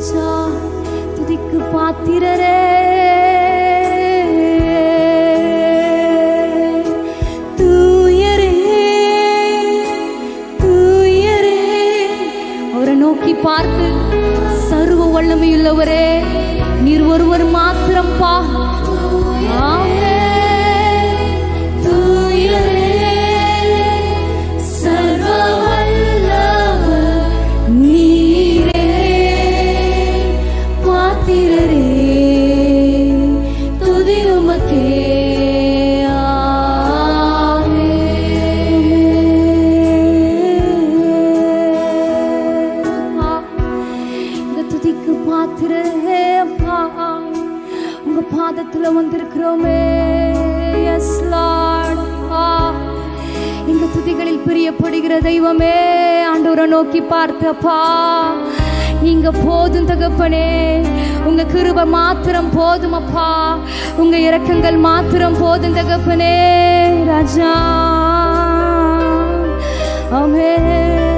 ராஜா துதிக்கு பாத்திரரே. தூயரே தூயரே. அவரை நோக்கி பார்த்து சர்வ வல்லமையுள்ளவரே நீர் ஒருவர் மாத்திரம் பா பாத்திரரே துதி உமக்கே இந்த துதிக்கு பாத்திரரே அப்பா உங்க பாதத்துல வந்திருக்கிறோமே எஸ் லார்ட் இந்த துதிகளில் பிரியப்படுகிற தெய்வமே ஆண்டவரை நோக்கி பார்த்தப்பா இங்க போதும் தகப்பனே. உங்க கிருப மாத்திரம் போதும் அப்பா. உங்க இரக்கங்கள் மாத்திரம் போதும் தகப்பனே. ராஜா.